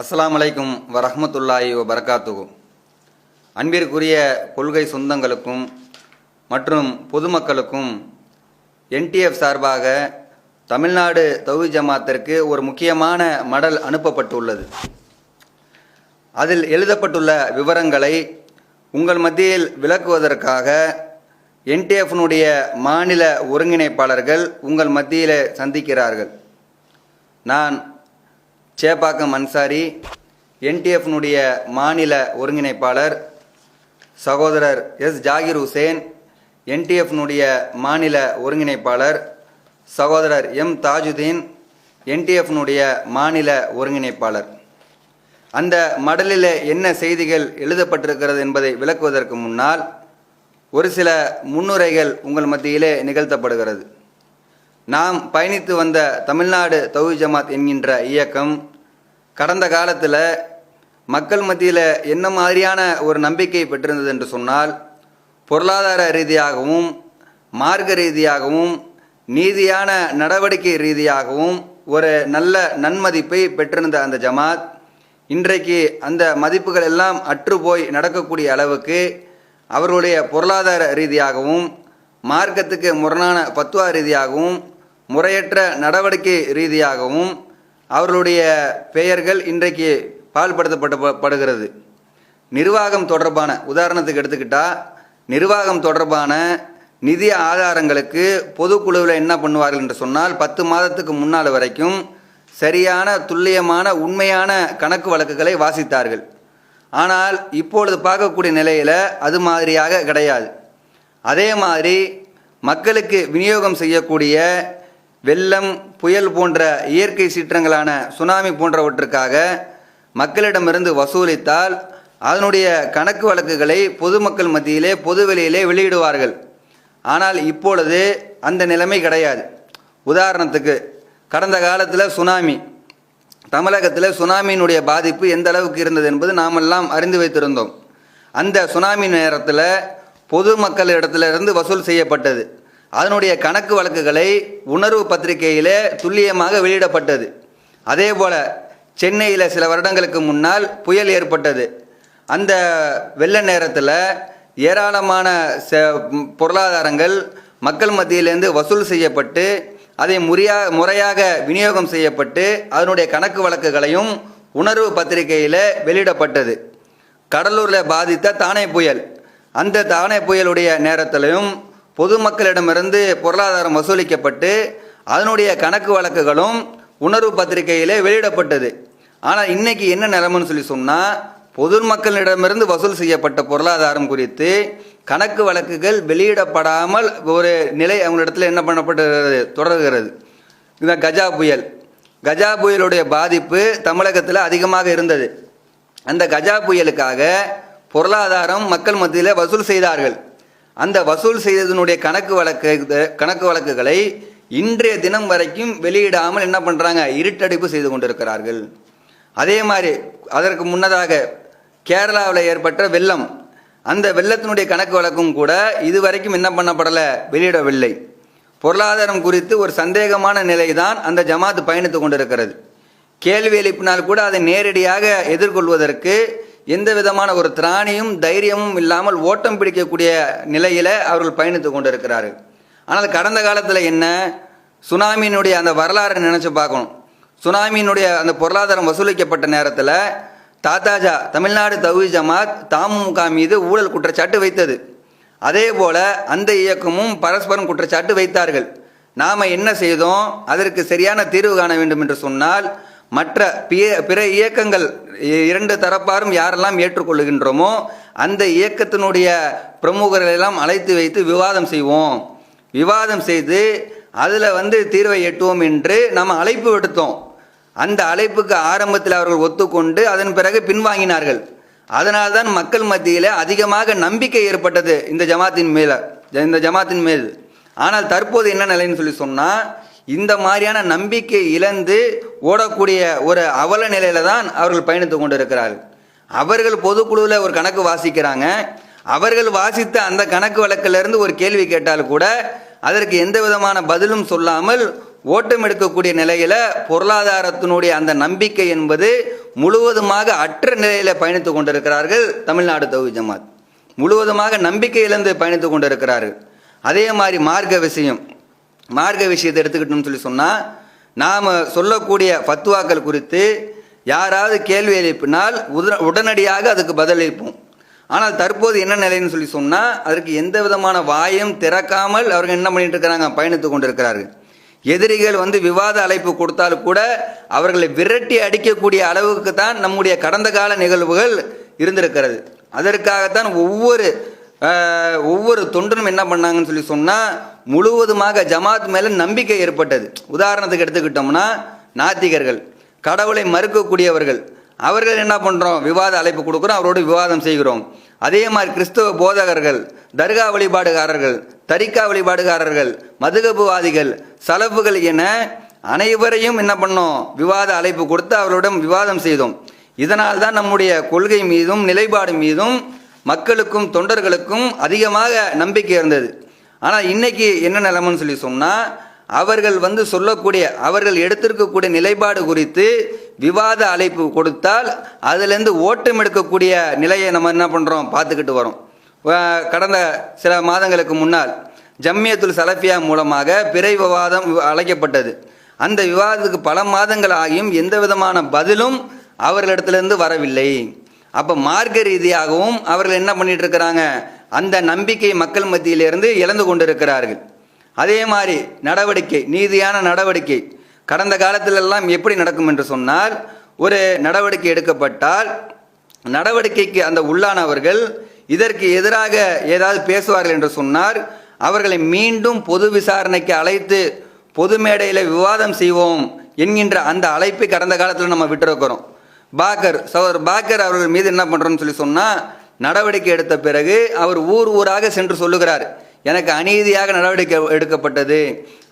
அஸ்லாம் வலைக்கும் வரஹமத்துல்லாஹி வரகாத்துகு அன்பிற்குரிய கொள்கை சொந்தங்களுக்கும் மற்றும் பொதுமக்களுக்கும் என்டிஎஃப் சார்பாக தமிழ்நாடு தௌஹி ஜமாத்திற்கு ஒரு முக்கியமான மடல் அனுப்பப்பட்டுள்ளது. அதில் எழுதப்பட்டுள்ள விவரங்களை உங்கள் மத்தியில் விளக்குவதற்காக என்டிஎஃப்னுடைய மாநில ஒருங்கிணைப்பாளர்கள் உங்கள் மத்தியில் சந்திக்கிறார்கள். நான் சேப்பாக்கம் அன்சாரி என்டிஎஃப்னுடைய மாநில ஒருங்கிணைப்பாளர் சகோதரர் எஸ். ஜாகிர் ஹுசேன் என்டிஎஃப்னுடைய மாநில ஒருங்கிணைப்பாளர் சகோதரர் எம். தாஜுதீன் என்டிஎஃப்னுடைய மாநில ஒருங்கிணைப்பாளர். அந்த மடலில் என்ன செய்திகள் எழுதப்பட்டிருக்கிறது என்பதை விளக்குவதற்கு முன்னால் ஒரு சில முன்னுரைகள் உங்கள் மத்தியிலே நிகழ்த்தப்படுகிறது. நாம் பயணித்து வந்த தமிழ்நாடு தௌஹி ஜமாத் என்கின்ற இயக்கம் கடந்த காலத்தில் மக்கள் மத்தியில் என்ன மாதிரியான ஒரு நம்பிக்கை பெற்றிருந்தது என்று சொன்னால் பொருளாதார ரீதியாகவும் மார்க்க ரீதியாகவும் நீதியான நடவடிக்கை ரீதியாகவும் ஒரு நல்ல நன்மதிப்பை பெற்றிருந்த அந்த ஜமாத் இன்றைக்கு அந்த மதிப்புகள் எல்லாம் அற்றுப்போய் நடக்கக்கூடிய அளவுக்கு அவர்களுடைய பொருளாதார ரீதியாகவும் மார்க்கத்துக்கு முரணான பத்துவா ரீதியாகவும் முறையற்ற நடவடிக்கை ரீதியாகவும் அவர்களுடைய பெயர்கள் இன்றைக்கு பால்படுத்தப்பட்ட படுகிறது நிர்வாகம் தொடர்பான உதாரணத்துக்கு எடுத்துக்கிட்டால் நிர்வாகம் தொடர்பான நிதி ஆதாரங்களுக்கு பொதுக்குழுவில் என்ன பண்ணுவார்கள் என்று சொன்னால் பத்து மாதத்துக்கு முன்னால் வரைக்கும் சரியான துல்லியமான உண்மையான கணக்கு வழக்குகளை வாசித்தார்கள். ஆனால் இப்பொழுது பார்க்கக்கூடிய நிலையில் அது மாதிரியாக கிடையாது. அதே மாதிரி மக்களுக்கு விநியோகம் செய்யக்கூடிய வெள்ளம் புயல் போன்ற இயற்கை சீற்றங்களான சுனாமி போன்றவற்றுக்காக மக்களிடமிருந்து வசூலித்தால் அதனுடைய கணக்கு வழக்குகளை பொதுமக்கள் மத்தியிலே பொதுவெளியிலே வெளியிடுவார்கள். ஆனால் இப்பொழுது அந்த நிலைமை கிடையாது. உதாரணத்துக்கு கடந்த காலத்தில் சுனாமி தமிழகத்தில் சுனாமியினுடைய பாதிப்பு எந்த அளவுக்கு இருந்தது என்பது நாமெல்லாம் அறிந்து வைத்திருந்தோம். அந்த சுனாமி நேரத்தில் பொதுமக்களிடத்திலிருந்து வசூல் செய்யப்பட்டது. அதனுடைய கணக்கு வழக்குகளை உணர்வு பத்திரிகையிலே துல்லியமாக வெளியிடப்பட்டது. அதே போல் சென்னையில் சில வருடங்களுக்கு முன்னால் புயல் ஏற்பட்டது. அந்த வெள்ள நேரத்தில் ஏராளமான ச பொருளாதாரங்கள் மக்கள் மத்தியிலேருந்து வசூல் செய்யப்பட்டு அதை முறையா முறையாக விநியோகம் செய்யப்பட்டு அதனுடைய கணக்கு வழக்குகளையும் உணர்வு பத்திரிகையில் வெளியிடப்பட்டது. கடலூரில் பாதித்த தானே புயல். அந்த தானே புயலுடைய நேரத்திலையும் பொதுமக்களிடமிருந்து பொருளாதாரம் வசூலிக்கப்பட்டு அதனுடைய கணக்கு வழக்குகளும் உணர்வு பத்திரிகையிலே வெளியிடப்பட்டது. ஆனால் இன்னைக்கு என்ன நிலைமைன்னு சொல்லி சொன்னால் பொதுமக்களிடமிருந்து வசூல் செய்யப்பட்ட பொருளாதாரம் குறித்து கணக்கு வழக்குகள் வெளியிடப்படாமல் ஒரு நிலை அவங்களிடத்தில் என்ன பண்ணப்பட்டு தொடர்கிறது. இந்த கஜா புயல். கஜா புயலுடைய பாதிப்பு தமிழகத்தில் அதிகமாக இருந்தது. அந்த கஜா புயலுக்காக பொருளாதாரம் மக்கள் மத்தியில் வசூல் செய்தார்கள். அந்த வசூல் செய்ததனுடைய கணக்கு வழக்கு கணக்கு வழக்குகளை இன்றைய தினம் வரைக்கும் வெளியிடாமல் என்ன பண்ணுறாங்க இருட்டடிப்பு செய்து கொண்டிருக்கிறார்கள். அதே மாதிரி அதற்கு முன்னதாக கேரளாவில் ஏற்பட்ட வெள்ளம். அந்த வெள்ளத்தினுடைய கணக்கு வழக்கும் கூட இதுவரைக்கும் என்ன பண்ணப்படலை? வெளியிடவில்லை. பொருளாதாரம் குறித்து ஒரு சந்தேகமான நிலை தான் அந்த ஜமாத் பயணித்து கொண்டிருக்கிறது. கேள்வி எழுப்பினால் கூட அதை நேரடியாக எதிர்கொள்வதற்கு எந்த விதமான ஒரு திராணியும் தைரியமும் இல்லாமல் ஓட்டம் பிடிக்கக்கூடிய நிலையில் அவர்கள் பயணித்து கொண்டிருக்கிறார்கள். ஆனால் கடந்த காலத்தில் என்ன? சுனாமியினுடைய அந்த வரலாறை நினச்சி பார்க்கணும்? சுனாமியினுடைய அந்த பொருளாதாரம் வசூலிக்கப்பட்ட நேரத்தில் தாத்தாஜா தமிழ்நாடு தவி ஜமாத் தமுக மீது ஊழல் குற்றச்சாட்டு வைத்தது. அதே போல் அந்த இயக்கமும் பரஸ்பரம் குற்றச்சாட்டு வைத்தார்கள். நாம் என்ன செய்தோம்? அதற்கு சரியான தீர்வு காண வேண்டும் என்று சொன்னால் மற்ற பிற பிற இயக்கங்கள் இரண்டு தரப்பாரும் யாரெல்லாம் ஏற்றுக்கொள்ளுகின்றோமோ அந்த இயக்கத்தினுடைய பிரமுகர்களெல்லாம் அழைத்து வைத்து விவாதம் செய்வோம். விவாதம் செய்து அதில் வந்து தீர்வை எட்டுவோம் என்று நம்ம அழைப்பு விடுத்தோம். அந்த அழைப்புக்கு ஆரம்பத்தில் அவர்கள் ஒத்துக்கொண்டு அதன் பிறகு பின்வாங்கினார்கள். அதனால்தான் மக்கள் மத்தியில் அதிகமாக நம்பிக்கை ஏற்பட்டது இந்த ஜமாத்தின் மேல இந்த ஜமாத்தின் மேல். ஆனால் தற்போது என்ன நிலைன்னு சொல்லி சொன்னால் இந்த மாதிரியான நம்பிக்கை இழந்து ஓடக்கூடிய ஒரு அவல நிலையில தான் அவர்கள் பயணித்து கொண்டு இருக்கிறார்கள் அவர்கள் பொதுக்குழுவில் ஒரு கணக்கு வாசிக்கிறாங்க. அவர்கள் வாசித்த அந்த கணக்கு வழக்கிலிருந்து ஒரு கேள்வி கேட்டால் கூட அதற்கு எந்த விதமான பதிலும் சொல்லாமல் ஓட்டம் எடுக்கக்கூடிய நிலையில பொருளாதாரத்தினுடைய அந்த நம்பிக்கை என்பது முழுவதுமாக அற்ற நிலையில பயணித்து கொண்டிருக்கிறார்கள் தமிழ்நாடு தௌஹி ஜமாத். முழுவதுமாக நம்பிக்கை இழந்து பயணித்து கொண்டிருக்கிறார்கள். அதே மாதிரி மார்க்க விஷயம். மார்க்க விஷயத்தை எடுத்துக்கிட்டோம்னு சொல்லி சொன்னால் நாம் சொல்லக்கூடிய ஃபத்துவாக்கள் குறித்து யாராவது கேள்வி எழுப்பினால் உத உடனடியாக அதுக்கு பதிலளிப்போம் ஆனால் தற்போது என்ன நிலைன்னு சொல்லி சொன்னால் அதற்கு எந்த விதமான வாயும் திறக்காமல் அவர்கள் என்ன பண்ணிட்டு இருக்கிறாங்க? பயணித்து கொண்டிருக்கிறார்கள். எதிரிகள் வந்து விவாத அழைப்பு கொடுத்தாலும் கூட அவர்களை விரட்டி அடிக்கக்கூடிய அளவுக்கு தான் நம்முடைய கடந்த கால நிகழ்வுகள் இருந்திருக்கிறது. அதற்காகத்தான் ஒவ்வொரு ஒவ்வொரு தொண்டனும் என்ன பண்ணாங்கன்னு சொல்லி சொன்னால் முழுவதுமாக ஜமாத் மேலே நம்பிக்கை ஏற்பட்டது. உதாரணத்துக்கு எடுத்துக்கிட்டோம்னா நாத்திகர்கள் கடவுளை மறுக்கக்கூடியவர்கள் அவர்கள் என்ன பண்ணுறோம் விவாத அழைப்பு கொடுக்குறோம் அவரோடு விவாதம் செய்கிறோம். அதே மாதிரி கிறிஸ்தவ போதகர்கள் தர்கா வழிபாடுகாரர்கள் தரிக்கா வழிபாடுகாரர்கள் மதுகபுவாதிகள் சலப்புகள் என அனைவரையும் என்ன பண்ணோம்? விவாத அழைப்பு கொடுத்து அவர்களிடம் விவாதம் செய்தோம். இதனால் தான் நம்முடைய கொள்கை மீதும் நிலைப்பாடு மீதும் மக்களுக்கும் தொண்டர்களுக்கும் அதிகமாக நம்பிக்கை இருந்தது. ஆனால் இன்றைக்கி என்ன நிலமன்னு சொல்லி சொன்னால் அவர்கள் வந்து சொல்லக்கூடிய அவர்கள் எடுத்திருக்கக்கூடிய நிலைப்பாடு குறித்து விவாத அழைப்பு கொடுத்தால் அதுலேருந்து ஓட்டம் எடுக்கக்கூடிய நிலையை நம்ம என்ன பண்ணுறோம் பார்த்துக்கிட்டு வரோம். கடந்த சில மாதங்களுக்கு முன்னால் ஜம்மியத்துல் சலஃபியா மூலமாக பிறை விவாதம் அழைக்கப்பட்டது. அந்த விவாதத்துக்கு பல மாதங்கள் ஆகியும் எந்த விதமான பதிலும் அவர்களிடத்திலிருந்து வரவில்லை. அப்போ மார்க்க ரீதியாகவும் அவர்கள் என்ன பண்ணிட்டு இருக்கிறாங்க அந்த நம்பிக்கை மக்கள் மத்தியிலிருந்து இழந்து கொண்டிருக்கிறார்கள். அதே மாதிரி நடவடிக்கை நீதியான நடவடிக்கை கடந்த காலத்திலெல்லாம் எப்படி நடக்கும் என்று சொன்னால் ஒரு நடவடிக்கை எடுக்கப்பட்டால் நடவடிக்கைக்கு அந்த உள்ளானவர்கள் இதற்கு எதிராக ஏதாவது பேசுவார்கள் என்று சொன்னார் அவர்களை மீண்டும் பொது விசாரணைக்கு அழைத்து பொது மேடையில் விவாதம் செய்வோம் என்கின்ற அந்த அழைப்பை கடந்த காலத்தில் நம்ம விட்டிருக்கிறோம். பாக்கர் சவர் பாக்கர் அவர்கள் மீது என்ன பண்ணுறோம்னு சொல்லி சொன்னால் நடவடிக்கை எடுத்த பிறகு அவர் ஊர் ஊராக சென்று சொல்லுகிறார். எனக்கு அநீதியாக நடவடிக்கை எடுக்கப்பட்டது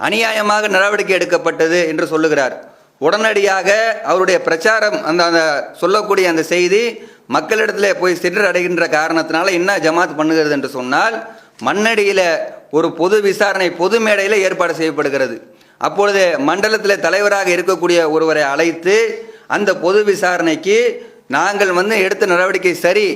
அநியாயமாக நடவடிக்கை எடுக்கப்பட்டது என்று சொல்லுகிறார். உடனடியாக அவருடைய பிரச்சாரம் அந்த அந்த சொல்லக்கூடிய அந்த செய்தி மக்களிடத்தில் போய் சென்றடைகின்ற காரணத்தினால என்ன ஜமாத் பண்ணுகிறது என்று சொன்னால் மண்ணடியில் ஒரு பொது விசாரணை பொது மேடையில் ஏற்பாடு செய்யப்படுகிறது. அப்பொழுது மண்டலத்தில் தலைவராக இருக்கக்கூடிய ஒருவரை அழைத்து அந்த பொது விசாரணைக்கு நாங்கள் வந்து எடுத்த நடவடிக்கை சரி.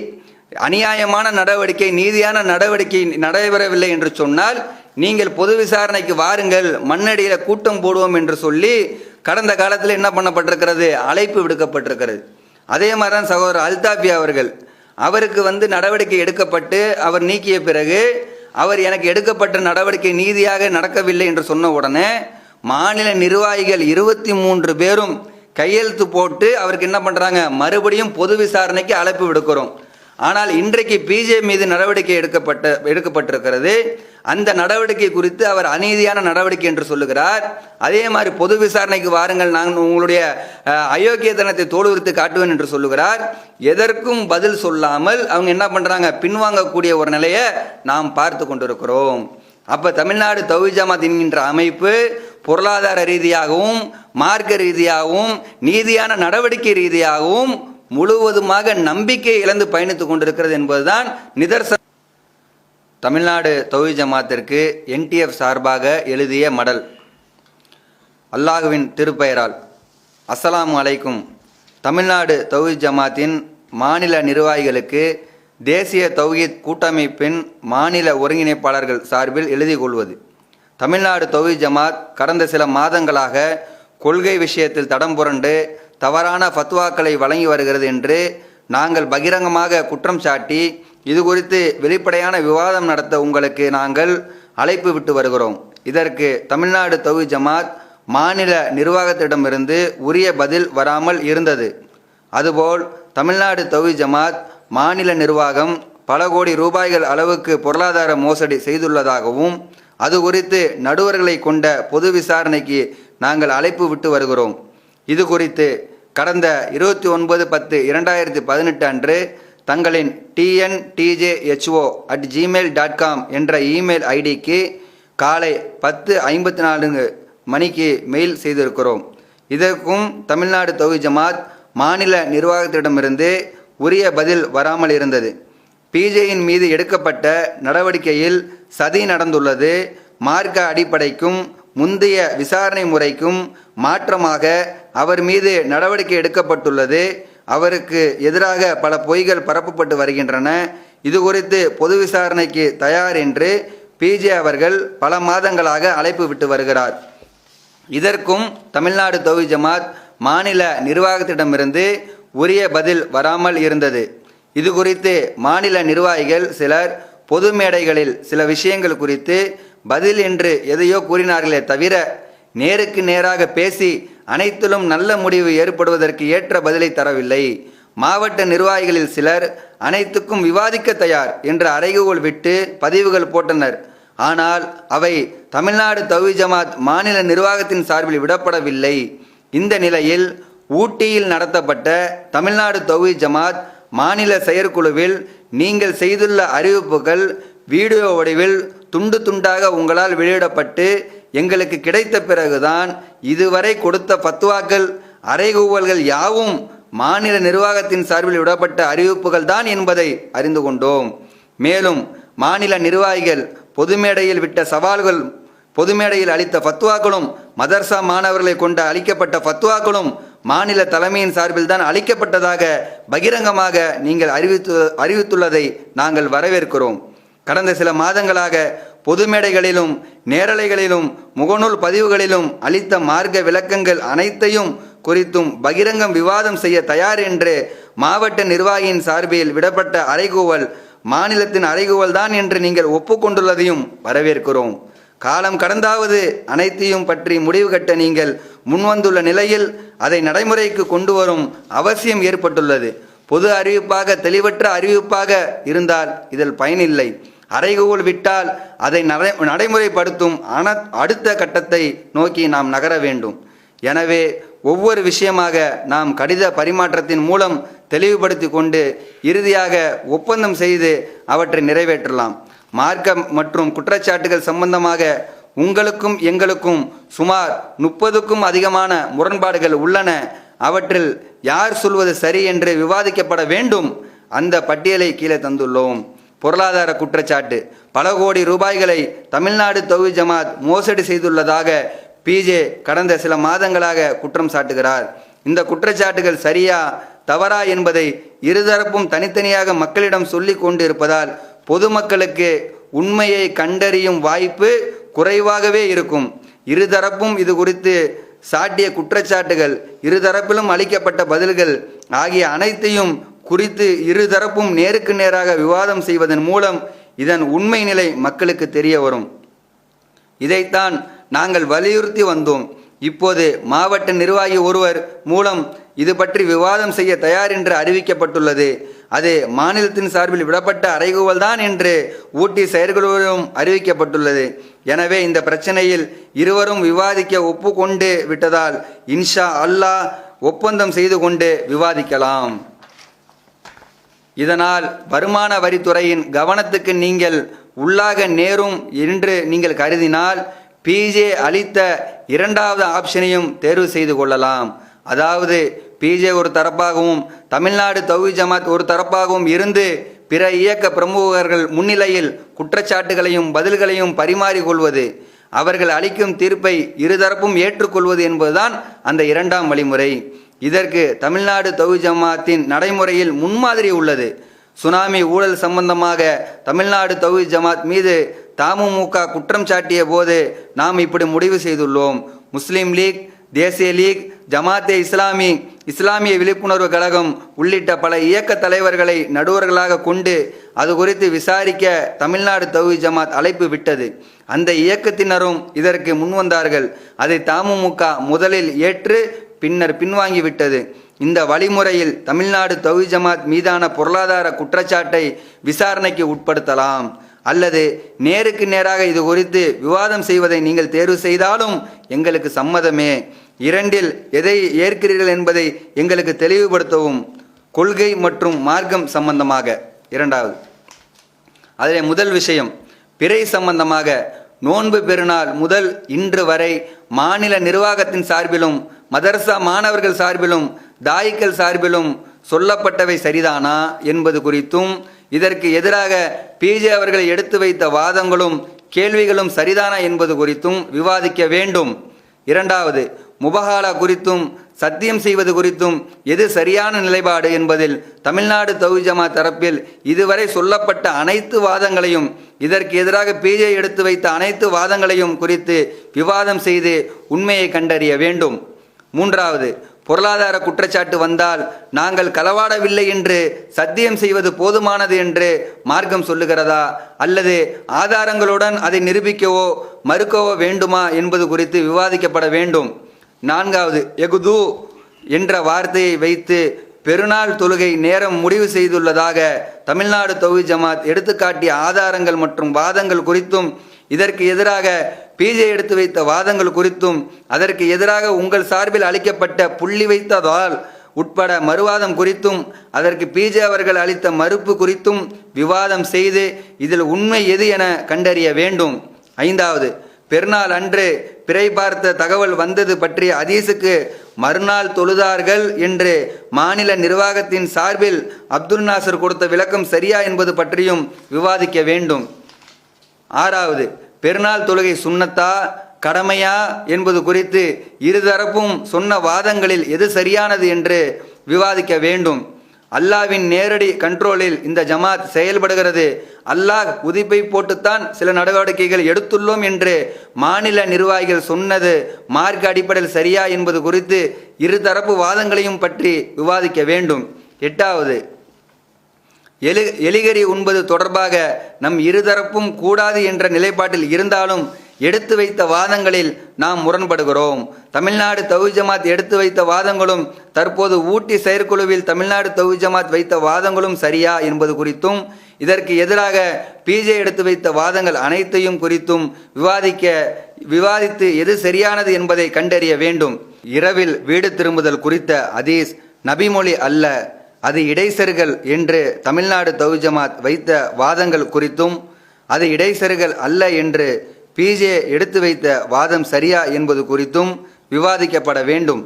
அநியாயமான நடவடிக்கை நீதியான நடவடிக்கை நடைபெறவில்லை என்று சொன்னால் நீங்கள் பொது விசாரணைக்கு வாருங்கள் மண்ணடியில் கூட்டம் போடுவோம் என்று சொல்லி கடந்த காலத்தில் என்ன பண்ணப்பட்டிருக்கிறது? அழைப்பு விடுக்கப்பட்டிருக்கிறது. அதே மாதிரி தான் சகோதரர் அல்தாபி அவர்கள். அவருக்கு வந்து நடவடிக்கை எடுக்கப்பட்டு அவர் நீக்கிய பிறகு அவர் எனக்கு எடுக்கப்பட்ட நடவடிக்கை நீதியாக நடக்கவில்லை என்று சொன்ன உடனே மாநில நிர்வாகிகள் இருபத்தி மூன்று பேரும் கையெழுத்து போட்டு அவருக்கு என்ன பண்ணுறாங்க மறுபடியும் பொது விசாரணைக்கு அழைப்பு விடுக்கிறோம். ஆனால் இன்றைக்கு பிஜே மீது நடவடிக்கை எடுக்கப்பட்ட எடுக்கப்பட்டிருக்கிறது. அந்த நடவடிக்கை குறித்து அவர் அநீதியான நடவடிக்கை என்று சொல்லுகிறார். அதே மாதிரி பொது விசாரணைக்கு வாருங்கள். நான் உங்களுடைய அஹ், அயோக்கியத்தனத்தை தோலுரித்து காட்டுவேன் என்று சொல்லுகிறார். எதற்கும் பதில் சொல்லாமல் அவங்க என்ன பண்ணுறாங்க பின்வாங்கக்கூடிய ஒரு நிலையை நாம் பார்த்து கொண்டிருக்கிறோம். அப்போ தமிழ்நாடு தௌஜமாத் என்கின்ற அமைப்பு பொருளாதார ரீதியாகவும் மார்க்க ரீதியாகவும் நீதியான நடவடிக்கை ரீதியாகவும் முழுவதுமாக நம்பிக்கை இழந்து பயணித்துக் கொண்டிருக்கிறது என்பதுதான் நிதர்சன தமிழ்நாடு தௌஹி ஜமாத்திற்கு என்டிஎஃப் சார்பாக எழுதிய மடல். அல்லாஹுவின் திருப்பெயரால். அஸ்ஸலாமு அலைக்கும். தமிழ்நாடு தௌஹி ஜமாத்தின் மாநில நிர்வாகிகளுக்கு தேசிய தௌஹீத் கூட்டமைப்பின் மாநில ஒருங்கிணைப்பாளர்கள் சார்பில் எழுதி கொள்வது. தமிழ்நாடு தௌஹீத் ஜமாத் கடந்த சில மாதங்களாக கொள்கை விஷயத்தில் தடம் புரண்டு தவறான ஃபத்வாக்களை வழங்கி வருகிறது என்று நாங்கள் பகிரங்கமாக குற்றம் சாட்டி இது குறித்து வெளிப்படையான விவாதம் நடத்த உங்களுக்கு நாங்கள் அழைப்பு விட்டு வருகிறோம். இதற்கு தமிழ்நாடு தௌஹி ஜமாத் மாநில நிர்வாகத்திடமிருந்து உரிய பதில் வராமல் இருந்தது. அதுபோல் தமிழ்நாடு தௌஹி ஜமாத் மாநில நிர்வாகம் பல கோடி ரூபாய்கள் அளவுக்கு பொருளாதார மோசடி செய்துள்ளதாகவும் அது குறித்து நடுவர்களை கொண்ட பொது விசாரணைக்கு நாங்கள் அழைப்பு விட்டு வருகிறோம். இது குறித்து கடந்த இருபத்தி ஒன்பது பத்து இரண்டாயிரத்தி பதினெட்டு அன்று தங்களின் TNTJHO at Gmail dot com என்ற இமெயில் ஐடிக்கு காலை பத்து ஐம்பத்தி நாலு மணிக்கு மெயில் செய்திருக்கிறோம். இதற்கும் தமிழ்நாடு தொகுதி ஜமாத் மாநில நிர்வாகத்திடமிருந்து உரிய பதில் வராமல் இருந்தது. பிஜேயின் மீது எடுக்கப்பட்ட நடவடிக்கையில் சதி நடந்துள்ளது. மார்க்க அடிப்படைக்கும் முந்தைய விசாரணை முறைக்கும் மாற்றமாக அவர் மீது நடவடிக்கை எடுக்கப்பட்டுள்ளது. அவருக்கு எதிராக பல பொய்கள் பரப்பப்பட்டு வருகின்றன. இது குறித்து பொது விசாரணைக்கு தயார் என்று பிஜே அவர்கள் பல மாதங்களாக அழைப்பு விட்டு வருகிறார். இதற்கும் தமிழ்நாடு தொகுதி ஜமாத் மாநில நிர்வாகத்திடமிருந்து உரிய பதில் வராமல் இருந்தது. இது குறித்து மாநில நிர்வாகிகள் சிலர் பொது மேடைகளில் சில விஷயங்கள் குறித்து பதில் என்று எதையோ கூறினார்களே தவிர நேருக்கு நேராக பேசி அனைத்திலும் நல்ல முடிவு ஏற்படுவதற்கு ஏற்ற பதிலை தரவில்லை. மாவட்ட நிர்வாகிகளில் சிலர் அனைத்துக்கும் விவாதிக்க தயார் என்ற அறைகோல் விட்டு பதிவுகள் போட்டனர். ஆனால் அவை தமிழ்நாடு தவி ஜமாத் மாநில நிர்வாகத்தின் சார்பில் விடப்படவில்லை. இந்த நிலையில் ஊட்டியில் நடத்தப்பட்ட தமிழ்நாடு தொகுதி ஜமாத் மாநில செயற்குழுவில் நீங்கள் செய்துள்ள அறிவிப்புகள் வீடியோ வடிவில் துண்டு துண்டாக உங்களால் வெளியிடப்பட்டு எங்களுக்கு கிடைத்த பிறகுதான் இதுவரை கொடுத்த பத்துவாக்கள் அறைகூவல்கள் யாவும் மாநில நிர்வாகத்தின் சார்பில் விடப்பட்ட அறிவிப்புகள் தான் என்பதை அறிந்து கொண்டோம். மேலும் மாநில நிர்வாகிகள் பொதுமேடையில் விட்ட சவால்கள் பொதுமேடையில் அளித்த ஃபத்வாக்களும் மதர்சா மாணவர்களை கொண்ட அளிக்கப்பட்ட ஃபத்வாக்களும் மாநில தலைமையின் சார்பில் தான் அளிக்கப்பட்டதாக பகிரங்கமாக நீங்கள் அறிவித்து அறிவித்துள்ளதை நாங்கள் வரவேற்கிறோம். கடந்த சில மாதங்களாக பொது மேடைகளிலும் நேரலைகளிலும் முகநூல் பதிவுகளிலும் அளித்த மார்க்க விளக்கங்கள் அனைத்தையும் குறித்தும் பகிரங்கம் விவாதம் செய்ய தயார் என்று மாவட்ட நிர்வாகியின் சார்பில் விடப்பட்ட அறைகூவல் மாநிலத்தின் அறைகூவல் தான் என்று நீங்கள் ஒப்புக்கொண்டுள்ளதையும் வரவேற்கிறோம். காலம் கடந்தாவது அனைத்தையும் பற்றி முடிவு கட்ட நீங்கள் முன்வந்துள்ள நிலையில் அதை நடைமுறைக்கு கொண்டு வரும் அவசியம் ஏற்பட்டுள்ளது. பொது அறிவிப்பாக தெளிவற்ற அறிவிப்பாக இருந்தால் இதில் பயனில்லை. அறைகோல் விட்டால் அதை நடை நடைமுறைப்படுத்தும் அன அடுத்த கட்டத்தை நோக்கி நாம் நகர வேண்டும். எனவே ஒவ்வொரு விஷயமாக நாம் கடித பரிமாற்றத்தின் மூலம் தெளிவுபடுத்தி கொண்டு இறுதியாக ஒப்பந்தம் செய்து அவற்றை நிறைவேற்றலாம். மார்க்கம் மற்றும் குற்றச்சாட்டுகள் சம்பந்தமாக உங்களுக்கும் எங்களுக்கும் சுமார் முப்பதுக்கும் அதிகமான முரண்பாடுகள் உள்ளன. அவற்றில் யார் சொல்வது சரி என்று விவாதிக்கப்பட வேண்டும். அந்த பட்டியலை கீழே தந்துள்ளோம். பொருளாதார குற்றச்சாட்டு. பல கோடி ரூபாய்களை தமிழ்நாடு தௌஹி ஜமாத் மோசடி செய்துள்ளதாக பிஜே கடந்த சில மாதங்களாக குற்றம் சாட்டுகிறார். இந்த குற்றச்சாட்டுகள் சரியா தவறா என்பதை இருதரப்பும் தனித்தனியாக மக்களிடம் சொல்லிக் கொண்டிருப்பதால் பொதுமக்களுக்கு உண்மையை கண்டறியும் வாய்ப்பு குறைவாகவே இருக்கும். இருதரப்பும் இது குறித்து சாட்டிய குற்றச்சாட்டுகள் இருதரப்பிலும் அளிக்கப்பட்ட பதில்கள் ஆகிய அனைத்தையும் குறித்து இருதரப்பும் நேருக்கு நேராக விவாதம் செய்வதன் மூலம் இதன் உண்மை நிலை மக்களுக்கு தெரிய வரும். இதைத்தான் நாங்கள் வலியுறுத்தி வந்தோம். இப்போது மாவட்ட நிர்வாகி ஒருவர் மூலம் இது பற்றி விவாதம் செய்ய தயார் என்று அறிவிக்கப்பட்டுள்ளது. அது மாநிலத்தின் சார்பில் விடப்பட்ட அறைகூவல் தான் என்று ஊட்டி செயற்குழுவிலும் அறிவிக்கப்பட்டுள்ளது. எனவே இந்த பிரச்சனையில் இருவரும் விவாதிக்க ஒப்புக்கொண்டு விட்டதால் இன்ஷா அல்லாஹ் ஒப்பந்தம் செய்து கொண்டு விவாதிக்கலாம். இதனால் வருமான வரித்துறையின் கவனத்துக்கு நீங்கள் உள்ளாக நேரும் என்று நீங்கள் கருதினால் பிஜே அளித்த இரண்டாவது ஆப்ஷனையும் தேர்வு செய்து கொள்ளலாம். அதாவது பிஜே ஒரு தரப்பாகவும் தமிழ்நாடு தௌஹி ஜமாத் ஒரு தரப்பாகவும் இருந்து பிற இயக்க பிரமுகர்கள் முன்னிலையில் குற்றச்சாட்டுகளையும் பதில்களையும் பரிமாறிக்கொள்வது அவர்கள் அளிக்கும் தீர்ப்பை இருதரப்பும் ஏற்றுக்கொள்வது என்பதுதான் அந்த இரண்டாம் வழிமுறை. இதற்கு தமிழ்நாடு தௌஹி ஜமாத்தின் நடைமுறையில் முன்மாதிரி உள்ளது. சுனாமி ஊழல் சம்பந்தமாக தமிழ்நாடு தௌஹி ஜமாத் மீது தமுமுக குற்றம் சாட்டிய போது நாம் இப்படி முடிவு செய்துள்ளோம். முஸ்லீம் லீக் தேசிய லீக் ஜமாத்தே இஸ்லாமி இஸ்லாமிய விழிப்புணர்வு கழகம் உள்ளிட்ட பல இயக்க தலைவர்களை நடுவர்களாக கொண்டு அது குறித்து விசாரிக்க தமிழ்நாடு தௌஹி ஜமாத் அழைப்பு விட்டது. அந்த இயக்கத்தினரும் இதற்கு முன்வந்தார்கள் அதை தமுமுக முதலில் ஏற்று பின்னர் பின்வாங்கிவிட்டது இந்த வழிமுறையில் தமிழ்நாடு தௌஹி ஜமாத் மீதான பொருளாதார குற்றச்சாட்டை விசாரணைக்கு உட்படுத்தலாம். அல்லது நேருக்கு நேராக இது குறித்து விவாதம் செய்வதை நீங்கள் தேர்வு செய்தாலும் எங்களுக்கு சம்மதமே. இரண்டில் எதை ஏற்கிறீர்கள் என்பதை எங்களுக்கு தெளிவுபடுத்தவும் கொள்கை மற்றும் மார்க்கம் சம்பந்தமாக. இரண்டாவது அதில் முதல் விஷயம் பிறை சம்பந்தமாக. நோன்பு பெருநாள் முதல் இன்று வரை மாநில நிர்வாகத்தின் சார்பிலும் மதரசா மாணவர்கள் சார்பிலும் தாயிக்கள் சார்பிலும் சொல்லப்பட்டவை சரிதானா என்பது குறித்தும் இதற்கு எதிராக பிஜே அவர்கள் எடுத்து வைத்த வாதங்களும் கேள்விகளும் சரிதானா என்பது குறித்தும் விவாதிக்க வேண்டும். இரண்டாவது முபஹாலா குறித்தும் சத்தியம் செய்வது குறித்தும் எது சரியான நிலைப்பாடு என்பதில் தமிழ்நாடு தௌஹீத் தரப்பில் இதுவரை சொல்லப்பட்ட அனைத்து வாதங்களையும் இதற்கு எதிராக பிஜே எடுத்து வைத்த அனைத்து வாதங்களையும் குறித்து விவாதம் செய்து உண்மையை கண்டறிய வேண்டும். மூன்றாவது பொருளாதார குற்றச்சாட்டு வந்தால் நாங்கள் களவாடவில்லை என்று சத்தியம் செய்வது போதுமானது என்று மார்க்கம் சொல்லுகிறதா? அல்லது ஆதாரங்களுடன் அதை நிரூபிக்கவோ மறுக்கவோ வேண்டுமா என்பது குறித்து விவாதிக்கப்பட வேண்டும். நான்காவது எகுது என்ற வார்த்தையை வைத்து பெருநாள் தொழுகை நேரம் முடிவு செய்துள்ளதாக தமிழ்நாடு தொகுதி ஜமாத் எடுத்துக்காட்டிய ஆதாரங்கள் மற்றும் வாதங்கள் குறித்தும் இதற்கு எதிராக பிஜே எடுத்து வைத்த வாதங்கள் குறித்தும் அதற்கு எதிராக உங்கள் சார்பில் அளிக்கப்பட்ட புள்ளி வைத்ததால் உட்பட மறுவாதம் குறித்தும் அதற்கு பிஜே அவர்கள் அளித்த மறுப்பு குறித்தும் விவாதம் செய்து இதில் உண்மை எது என கண்டறிய வேண்டும். ஐந்தாவது பெருநாள் அன்று பிறை பார்த்த தகவல் வந்தது பற்றிய அதீசுக்கு மறுநாள் தொழுதார்கள் என்று மாநில நிர்வாகத்தின் சார்பில் அப்துல் நாசர் கொடுத்த விளக்கம் சரியா என்பது பற்றியும் விவாதிக்க வேண்டும். ஆறாவது பெருநாள் தொழுகை சுண்ணத்தா கடமையா என்பது குறித்து இருதரப்பும் சொன்ன வாதங்களில் எது சரியானது என்று விவாதிக்க வேண்டும். அல்லாவின் நேரடி கண்ட்ரோலில் இந்த ஜமாத் செயல்படுகிறது. அல்லாஹ் உதிப்பை போட்டுத்தான் சில நடவடிக்கைகள் எடுத்துள்ளோம் என்று மாநில நிர்வாகிகள் சொன்னது மார்க்க அடிப்படையில் சரியா என்பது குறித்து இருதரப்பு வாதங்களையும் பற்றி விவாதிக்க வேண்டும். எட்டாவது எலி எலிகறி உண்பது தொடர்பாக நம் இருதரப்பும் கூடாது என்ற நிலைப்பாட்டில் இருந்தாலும் எடுத்து வைத்த வாதங்களில் நாம் முரண்படுகிறோம். தமிழ்நாடு தௌஹீத் ஜமாத் எடுத்து வைத்த வாதங்களும் தற்போது ஊட்டி செயற்குழுவில் தமிழ்நாடு தௌஹீத் ஜமாத் வைத்த வாதங்களும் சரியா என்பது குறித்தும் இதற்கு எதிராக பிஜே எடுத்து வைத்த வாதங்கள் அனைத்தையும் குறித்தும் விவாதிக்க விவாதித்து எது சரியானது என்பதை கண்டறிய வேண்டும். இரவில் வீடு திரும்புதல் குறித்த அதீஸ் நபிமொழி அல்ல. அது இடைசர்கள் என்று தமிழ்நாடு தௌஜமாத் வைத்த வாதங்கள் குறித்தும் அது இடைசர்கள் அல்ல என்று பிஜே எடுத்து வைத்த வாதம் சரியா என்பது குறித்தும் விவாதிக்கப்பட வேண்டும்.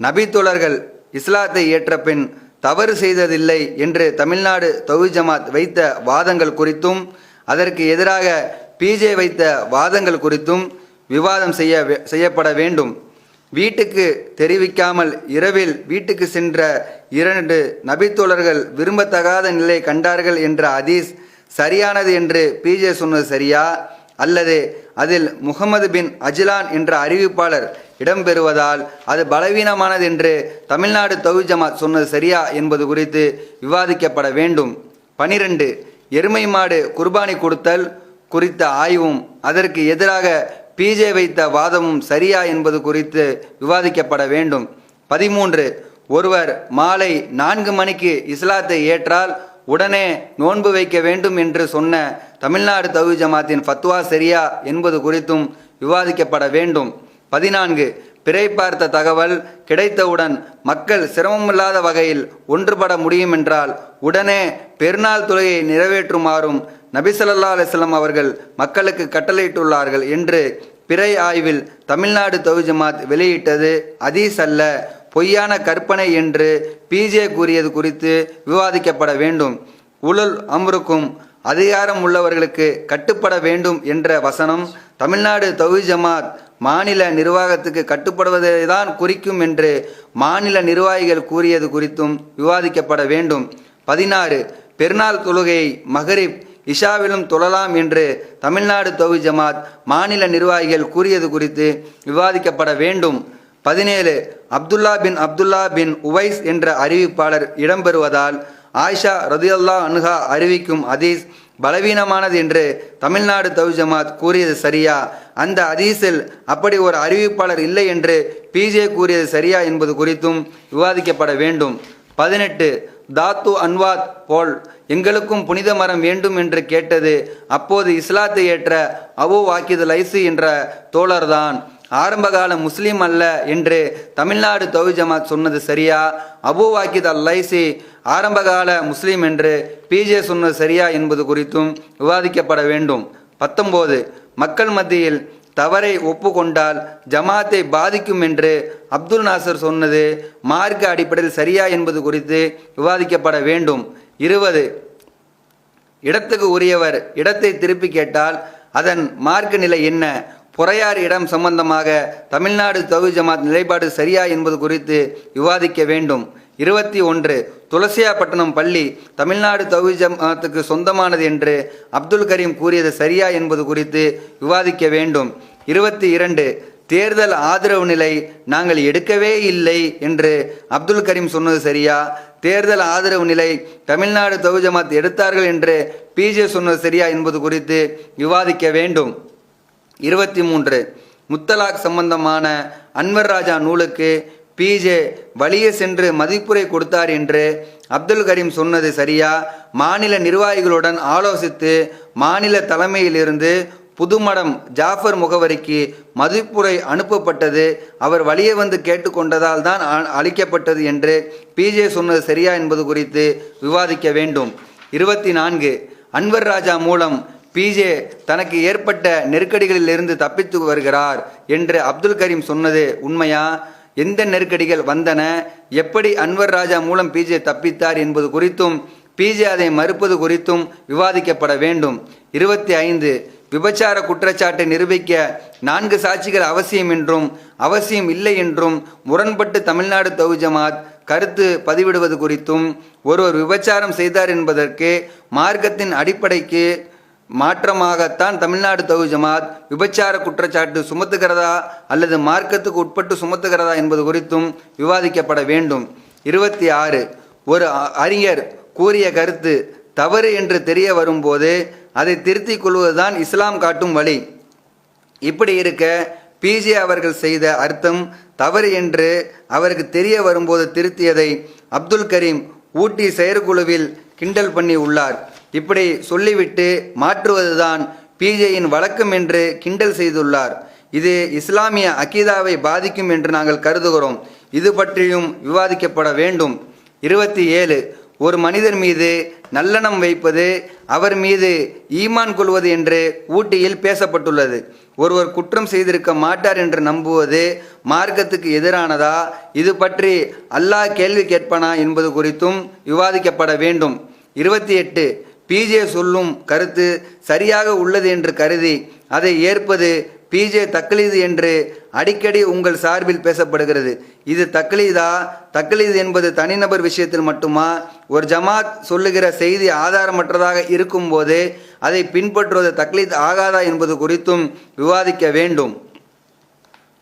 நபித்தோழர்கள் இஸ்லாத்தை ஏற்ற பின் தவறு செய்ததில்லை என்று தமிழ்நாடு தௌஜமாத் வைத்த வாதங்கள் குறித்தும் அதற்கு எதிராக பிஜே வைத்த வாதங்கள் குறித்தும் விவாதம் செய்ய செய்யப்பட வேண்டும். வீட்டுக்கு தெரிவிக்காமல் இரவில் வீட்டுக்கு சென்ற இரண்டு நபித்தோழர்கள் விரும்பத்தகாத நிலை கண்டார்கள் என்ற அதீஸ் சரியானது என்று பிஜே சொன்னது சரியா? அல்லது அதில் முகமது பின் அஜிலான் என்ற அறிவிப்பாளர் இடம்பெறுவதால் அது பலவீனமானது என்று தமிழ்நாடு தொகுதி ஜமாத் சொன்னது சரியா என்பது குறித்து விவாதிக்கப்பட வேண்டும். பனிரெண்டு எருமை மாடு குர்பானி கொடுத்தல் குறித்த ஆய்வும் அதற்கு எதிராக பிஜே வைத்த வாதமும் சரியா என்பது குறித்து விவாதிக்கப்பட வேண்டும். பதிமூன்று ஒருவர் மாலை நான்கு மணிக்கு இஸ்லாத்தை ஏற்றால் உடனே நோன்பு வைக்க வேண்டும் என்று சொன்ன தமிழ்நாடு தௌஹீத் ஜமாத்தின் ஃபத்வா சரியா என்பது குறித்தும் விவாதிக்கப்பட வேண்டும். பதினான்கு பிறை பார்த்த தகவல் கிடைத்தவுடன் மக்கள் சிரமமில்லாத வகையில் ஒன்றுபட முடியும் என்றால் உடனே பெருநாள் தொழுகையை நிறைவேற்றுமாறும் நபிசல்லா அலிஸ்லாம் அவர்கள் மக்களுக்கு கட்டளையிட்டுள்ளார்கள் என்று பிறை ஆய்வில் தமிழ்நாடு தௌஹீத் ஜமாத் வெளியிட்டது. அதீஸ் அல்ல பொய்யான கற்பனை என்று பிஜே கூறியது குறித்து விவாதிக்கப்பட வேண்டும். உழல் அம்ருக்கும் அதிகாரம் உள்ளவர்களுக்கு கட்டுப்பட வேண்டும் என்ற வசனம் தமிழ்நாடு தௌஹீத் ஜமாத் மாநில நிர்வாகத்துக்கு கட்டுப்படுவதை தான் குறிக்கும் என்று மாநில நிர்வாகிகள் கூறியது குறித்தும் விவாதிக்கப்பட வேண்டும். பதினாறு பெருநாள் தொழுகை மகரிப் இஷாவிலும் தொழலாம் என்று தமிழ்நாடு தொகு ஜமாத் மாநில நிர்வாகிகள் கூறியது குறித்து விவாதிக்கப்பட வேண்டும். பதினேழு அப்துல்லா பின் அப்துல்லா பின் உவைஸ் என்ற அறிவிப்பாளர் இடம்பெறுவதால் ஆயிஷா ரதியுல்லா அனுகா அறிவிக்கும் அதீஸ் பலவீனமானது என்று தமிழ்நாடு தவுஜமாத் ஜமாத் கூறியது சரியா? அந்த அதீஸில் அப்படி ஒரு அறிவிப்பாளர் இல்லை என்று பிஜே கூறியது சரியா என்பது குறித்தும் விவாதிக்கப்பட வேண்டும். பதினெட்டு தாத்து அன்வாத் போல் எங்களுக்கும் புனித மரம் வேண்டும் என்று கேட்டது. அப்போது இஸ்லாத்தை ஏற்ற அபு வாக்கிது லைசு என்ற தோழர்தான். ஆரம்பகால முஸ்லீம் அல்ல என்று தமிழ்நாடு தௌஹீத் ஜமாத் சொன்னது சரியா? அபு வாக்கித் அல் லைசி ஆரம்பகால முஸ்லீம் என்று பிஜே சொன்னது சரியா என்பது குறித்தும் விவாதிக்கப்பட வேண்டும். பத்தொம்போது மக்கள் மத்தியில் தவறை ஒப்புக்கொண்டால் ஜமாத்தை பாதிக்கும் என்று அப்துல் நாசர் சொன்னது மார்க்க அடிப்படையில் சரியா என்பது குறித்து விவாதிக்கப்பட வேண்டும். இருபது. இடத்துக்கு உரியவர் இடத்தை திருப்பி கேட்டால் அதன் மார்க்க நிலை என்ன? புறையார் இடம் சம்பந்தமாக தமிழ்நாடு தௌஹீத் ஜமாத் நிலைப்பாடு சரியா என்பது குறித்து விவாதிக்க வேண்டும். இருபத்தி ஒன்று. துளசியாப்பட்டினம் பள்ளி தமிழ்நாடு தௌஹீத் ஜமாத்துக்கு சொந்தமானது என்று அப்துல் கரீம் கூறியது சரியா என்பது குறித்து விவாதிக்க வேண்டும். இருபத்தி இரண்டு தேர்தல் ஆதரவு நிலை நாங்கள் எடுக்கவே இல்லை என்று அப்துல் கரீம் சொன்னது சரியா? தேர்தல் ஆதரவு நிலை தமிழ்நாடு தௌஹீத் ஜமாத் எடுத்தார்கள் என்று பிஜே சொன்னது சரியா என்பது குறித்து விவாதிக்க வேண்டும். இருபத்தி மூன்று முத்தலாக் சம்பந்தமான அன்வர் ராஜா நூலுக்கு பிஜே வழியே சென்று மதிப்புரை கொடுத்தார் என்று அப்துல் கரீம் சொன்னது சரியா? மாநில நிர்வாகிகளுடன் ஆலோசித்து மாநில தலைமையிலிருந்து புதுமடம் ஜாஃபர் முகவரிக்கு மதிப்புரை அனுப்பப்பட்டது. அவர் வழியே வந்து கேட்டுக்கொண்டதால் தான் அ- அளிக்கப்பட்டது என்று பிஜே சொன்னது சரியா என்பது குறித்து விவாதிக்க வேண்டும். இருபத்தி நான்கு அன்வர் ராஜா மூலம் பிஜே தனக்கு ஏற்பட்ட நெருக்கடிகளிலிருந்து தப்பித்து வருகிறார் என்று அப்துல் கரீம் சொன்னது உண்மையா? எந்த நெருக்கடிகள் வந்தன? எப்படி அன்வர் ராஜா மூலம் பிஜே தப்பித்தார் என்பது குறித்தும் பிஜே அதை மறுப்பது குறித்தும் விவாதிக்கப்பட வேண்டும். இருபத்தி ஐந்து விபச்சார குற்றச்சாட்டை நிரூபிக்க நான்கு சாட்சிகள் அவசியம் என்றும் அவசியம் இல்லை என்றும் முரண்பட்டு தமிழ்நாடு தௌ ஜமாத் கருத்து பதிவிடுவது குறித்தும் ஒருவர் விபச்சாரம் செய்தார் என்பதற்கு மார்க்கத்தின் அடிப்படைக்கு மாற்றமாகத்தான் தமிழ்நாடு தகு ஜமாத் விபச்சார குற்றச்சாட்டு சுமத்துகிறதா அல்லது மார்க்கத்துக்கு உட்பட்டு சுமத்துகிறதா என்பது குறித்தும் விவாதிக்கப்பட வேண்டும். இருபத்தி ஆறு. ஒரு அறிஞர் கூறிய கருத்து தவறு என்று தெரிய வரும்போது அதை திருத்திக் கொள்வதுதான் இஸ்லாம் காட்டும் வழி. இப்படி இருக்க பிஜே அவர்கள் செய்த அர்த்தம் தவறு என்று அவருக்கு தெரிய வரும்போது திருத்தியதை அப்துல் கரீம் ஊட்டி செயற்குழுவில் கிண்டல் பண்ணி உள்ளார். இப்படி சொல்லிவிட்டு மாற்றுவதுதான் பிஜேயின் வழக்கம் என்று கிண்டல் செய்துள்ளார். இது இஸ்லாமிய அகீதாவை பாதிக்கும் என்று நாங்கள் கருதுகிறோம். இது பற்றியும் விவாதிக்கப்பட வேண்டும். இருபத்தி ஏழு. ஒரு மனிதர் மீது நல்லெண்ணம் வைப்பது அவர் மீது ஈமான் கொள்வது என்று ஊட்டியில் பேசப்பட்டுள்ளது. ஒருவர் குற்றம் செய்திருக்க மாட்டார் என்று நம்புவது மார்க்கத்துக்கு எதிரானதா? இது பற்றி அல்லாஹ் கேள்வி கேட்பானா என்பது குறித்தும் விவாதிக்கப்பட வேண்டும். இருபத்தி எட்டு. பிஜே சொல்லும் கருத்து சரியாக உள்ளது என்று கருதி அதை ஏற்பது பிஜே தக்லீது என்று அடிக்கடி உங்கள் சார்பில் பேசப்படுகிறது. இது தக்லீதா தக்லீது என்பது தனிநபர் விஷயத்தில் மட்டுமா? ஒரு ஜமாத் சொல்லுகிற செய்தி ஆதாரமற்றதாக இருக்கும்போது அதை பின்பற்றுவது தக்லீத் ஆகாதா என்பது குறித்தும் விவாதிக்க வேண்டும்.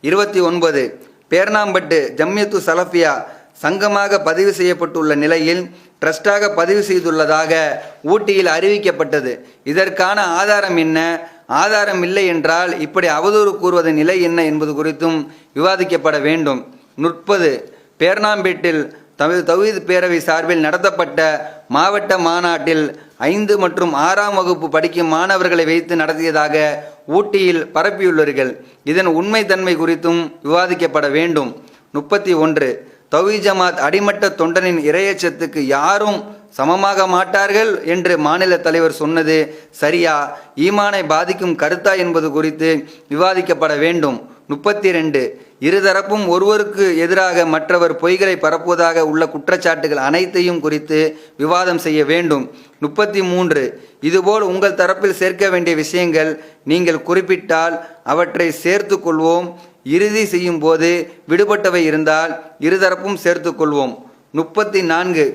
இருபத்தி ஒன்பது. பேர்ணாம்பட்டு ஜம்யத்து சலஃபியா சங்கமாக பதிவு செய்யப்பட்டுள்ள நிலையில் ட்ரஸ்டாக பதிவு செய்துள்ளதாக ஊட்டியில் அறிவிக்கப்பட்டது. இதற்கான ஆதாரம் என்ன? ஆதாரம் இல்லை என்றால் இப்படி அவதூறு கூறுவதன் நிலை என்ன என்பது குறித்தும் விவாதிக்கப்பட வேண்டும். முப்பது பேர்ணாம்பேட்டில் தமிழ் தௌஹீத் பேரவை சார்பில் நடத்தப்பட்ட மாவட்ட மாநாட்டில் ஐந்து மற்றும் ஆறாம் வகுப்பு படிக்கும் மாணவர்களை வைத்து நடத்தியதாக ஊட்டியில் பரப்பியுள்ளார்கள். இதன் உண்மைத்தன்மை குறித்தும் விவாதிக்கப்பட வேண்டும். முப்பத்தி ஒன்று தௌஹி ஜமாத் அடிமட்ட தொண்டனின் இரையச்சத்துக்கு யாரும் சமமாக மாட்டார்கள் என்று மாநில தலைவர் சொன்னது சரியா? ஈமானை பாதிக்கும் கருத்தா என்பது குறித்து விவாதிக்கப்பட வேண்டும். முப்பத்தி ரெண்டு இருதரப்பும் ஒருவருக்கு எதிராக மற்றவர் பொய்களை பரப்புவதாக உள்ள குற்றச்சாட்டுகள் அனைத்தையும் குறித்து விவாதம் செய்ய வேண்டும். முப்பத்தி மூன்று இதுபோல் உங்கள் தரப்பில் சேர்க்க வேண்டிய விஷயங்கள் நீங்கள் குறிப்பிட்டால் அவற்றை சேர்த்து கொள்வோம். இறுதி செய்யும் போது விடுபட்டவை இருந்தால் இருதரப்பும் சேர்த்து கொள்வோம். முப்பத்தி நான்கு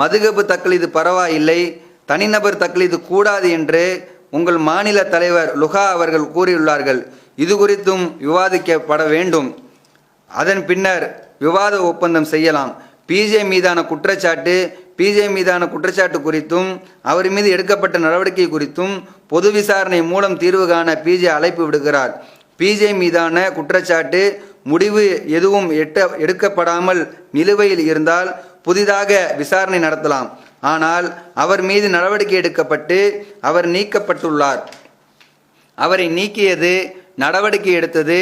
மதுகபு தக்லீது பரவாயில்லை. தனிநபர் தக்லீது கூடாது என்று உங்கள் மாநில தலைவர் லுகா அவர்கள் கூறியுள்ளார்கள். இது குறித்தும் விவாதிக்கப்பட வேண்டும். அதன் பின்னர் விவாத ஒப்பந்தம் செய்யலாம். பிஜே மீதான குற்றச்சாட்டு பிஜே மீதான குற்றச்சாட்டு குறித்தும் அவர் மீது எடுக்கப்பட்ட நடவடிக்கை குறித்தும் பொது விசாரணை மூலம் தீர்வு காண பிஜே அழைப்பு விடுகிறார் பிஜே மீதான குற்றச்சாட்டு முடிவு எதுவும் எட்ட எடுக்கப்படாமல் நிலுவையில் இருந்தால் புதிதாக விசாரணை நடத்தலாம். ஆனால் அவர் மீது நடவடிக்கை எடுக்கப்பட்டு அவர் நீக்கப்பட்டுள்ளார். அவரை நீக்கியது நடவடிக்கை எடுத்தது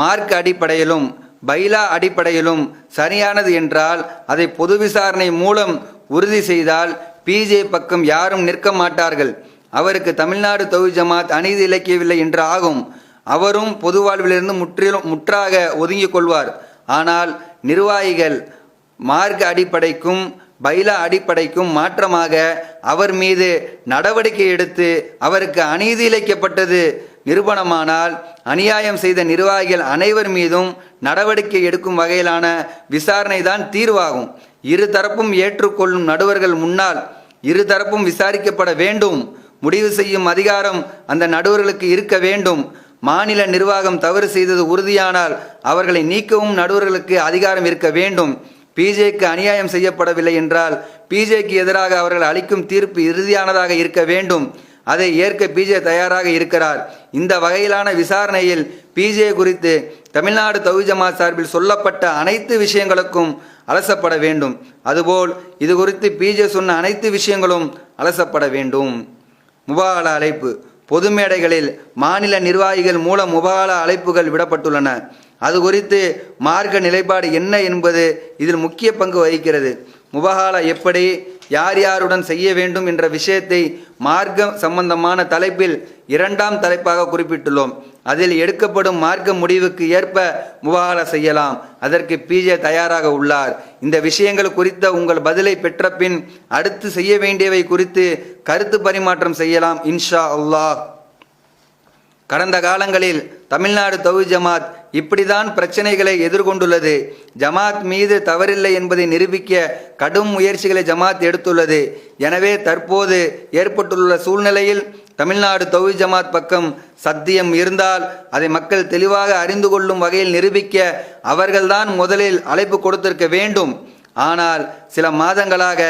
மார்க் அடிப்படையிலும் பைலா அடிப்படையிலும் சரியானது என்றால் அதை பொது விசாரணை மூலம் உறுதி செய்தால் பிஜே பக்கம் யாரும் நிற்க மாட்டார்கள். அவருக்கு தமிழ்நாடு தொகுதி ஜமாத் அநீதி இழைக்கவில்லை என்று ஆகும். அவரும் பொது வாழ்விலிருந்து முற்றிலும் முற்றாக ஒதுங்கிக் கொள்வார். ஆனால் நிர்வாகிகள் மார்க்க அடிப்படைக்கும் பைலா அடிப்படைக்கும் மாற்றமாக அவர் மீது நடவடிக்கை எடுத்து அவருக்கு அநீதி இழைக்கப்பட்டது நிரூபணமானால் அநியாயம் செய்த நிர்வாகிகள் அனைவர் மீதும் நடவடிக்கை எடுக்கும் வகையிலான விசாரணை தான் தீர்வாகும். இரு தரப்பும் ஏற்றுக்கொள்ளும் நடுவர்கள் முன்னால் இரு தரப்பும் விசாரிக்கப்பட வேண்டும். முடிவு செய்யும் அதிகாரம் அந்த நடுவர்களுக்கு இருக்க வேண்டும். மாநில நிர்வாகம் தவறு செய்தது உறுதியானால் அவர்களை நீக்கவும் நடுவர்களுக்கு அதிகாரம் இருக்க வேண்டும். பிஜேக்கு அநியாயம் செய்யப்படவில்லை என்றால் பிஜேக்கு எதிராக அவர்கள் அளிக்கும் தீர்ப்பு இறுதியானதாக இருக்க வேண்டும். அதை ஏற்க பிஜே தயாராக இருக்கிறார். இந்த வகையிலான விசாரணையில் பிஜே குறித்து தமிழ்நாடு தௌஹீத் ஜமாத் சார்பில் சொல்லப்பட்ட அனைத்து விஷயங்களுக்கும் அலசப்பட வேண்டும். அதுபோல் இது குறித்து பிஜே சொன்ன அனைத்து விஷயங்களும் அலசப்பட வேண்டும். முபால அழைப்பு. பொது மேடைகளில் மாநில நிர்வாகிகள் மூலம் முபாகலா அழைப்புகள் விடப்பட்டுள்ளன. அது குறித்து மார்க்க நிலைப்பாடு என்ன என்பது இதில் முக்கிய பங்கு வகிக்கிறது. முபஹாலா எப்படி யார் யாருடன் செய்ய வேண்டும் என்ற விஷயத்தை மார்க்க சம்பந்தமான தலைப்பில் இரண்டாம் தலைப்பாக குறிப்பிட்டுள்ளோம். அதில் எடுக்கப்படும் மார்க்க முடிவுக்கு ஏற்ப முபஹாலா செய்யலாம். அதற்கு பிஜே தயாராக உள்ளார். இந்த விஷயங்கள் குறித்த உங்கள் பதிலை பெற்ற பின் அடுத்து செய்ய வேண்டியவை குறித்து கருத்து பரிமாற்றம் செய்யலாம் இன்ஷா அல்லாஹ். கடந்த காலங்களில் தமிழ்நாடு தௌஹீத் ஜமாத் இப்படிதான் பிரச்சனைகளை எதிர்கொண்டுள்ளது. ஜமாத் மீது தவறில்லை என்பதை நிரூபிக்க கடும் முயற்சிகளை ஜமாத் எடுத்துள்ளது. எனவே தற்போது ஏற்பட்டுள்ள சூழ்நிலையில் தமிழ்நாடு தொகு ஜமாத் பக்கம் சத்தியம் இருந்தால் அதை மக்கள் தெளிவாக அறிந்து கொள்ளும் வகையில் நிரூபிக்க அவர்கள்தான் முதலில் அழைப்பு கொடுத்திருக்க வேண்டும். ஆனால் சில மாதங்களாக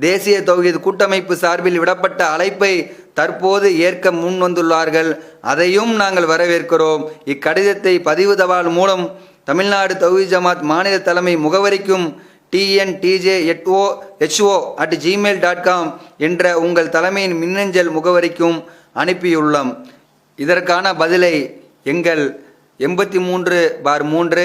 தேசிய தொகுதி கூட்டமைப்பு சார்பில் விடப்பட்ட அழைப்பை தற்போது ஏற்க முன் வந்துள்ளார்கள். அதையும் நாங்கள் வரவேற்கிறோம். இக்கடிதத்தை பதிவு தபால் மூலம் தமிழ்நாடு தௌஹி ஜமாத் மாநில தலைமை முகவரிக்கும் TNTJ எட்ஓ HO at Gmail dot com என்ற உங்கள் தலைமையின் மின்னஞ்சல் முகவரிக்கும் அனுப்பியுள்ளோம். இதற்கான பதிலை எங்கள் எண்பத்தி மூன்று பார் மூன்று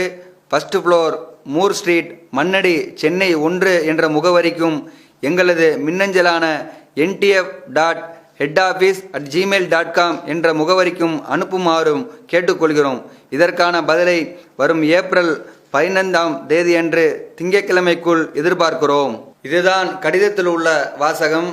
first floor Moor Street Mannady Chennai ஒன்று என்ற முகவரிக்கும் எங்களது மின்னஞ்சலான NTF dot head office at Gmail dot com என்ற முகவரிக்கும் அனுப்புமாறும் கேட்டுக்கொள்கிறோம். இதற்கான பதிலை வரும் ஏப்ரல் பதினைந்தாம் தேதியன்று திங்கட்கிழமைக்குள் எதிர்பார்க்கிறோம். இதுதான் கடிதத்தில் உள்ள வாசகம்.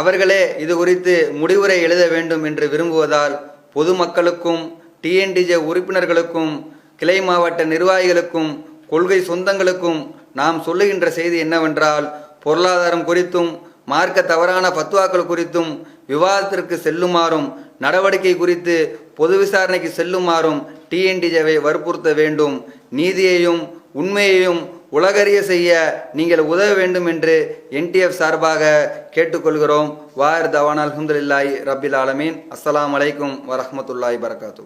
அவர்களே இது குறித்து முடிவுரை எழுத வேண்டும் என்று விரும்புவதால் பொதுமக்களுக்கும் டிஎன்டிஜே உறுப்பினர்களுக்கும் கிளை மாவட்ட நிர்வாகிகளுக்கும் கொள்கை சொந்தங்களுக்கும் நாம் சொல்லுகின்ற செய்தி என்னவென்றால் பொருளாதாரம் குறித்தும் மார்க்க தவறான பத்துவாக்கள் குறித்தும் விவாதத்திற்கு செல்லுமாறும் நடவடிக்கை குறித்து பொது விசாரணைக்கு செல்லுமாறும் டிஎன்டிஜேவை வற்புறுத்த வேண்டும். நீதியையும் உண்மையையும் உலகறிய செய்ய நீங்கள் உதவ வேண்டும் என்று என்டிஎஃப் சார்பாக கேட்டுக்கொள்கிறோம். வார் தவான் அலமதுல்லாய் ரபில் ஆலமீன். அஸ்லாம் அலைக்கும் வரமத்துல்லாய் பரகாத்து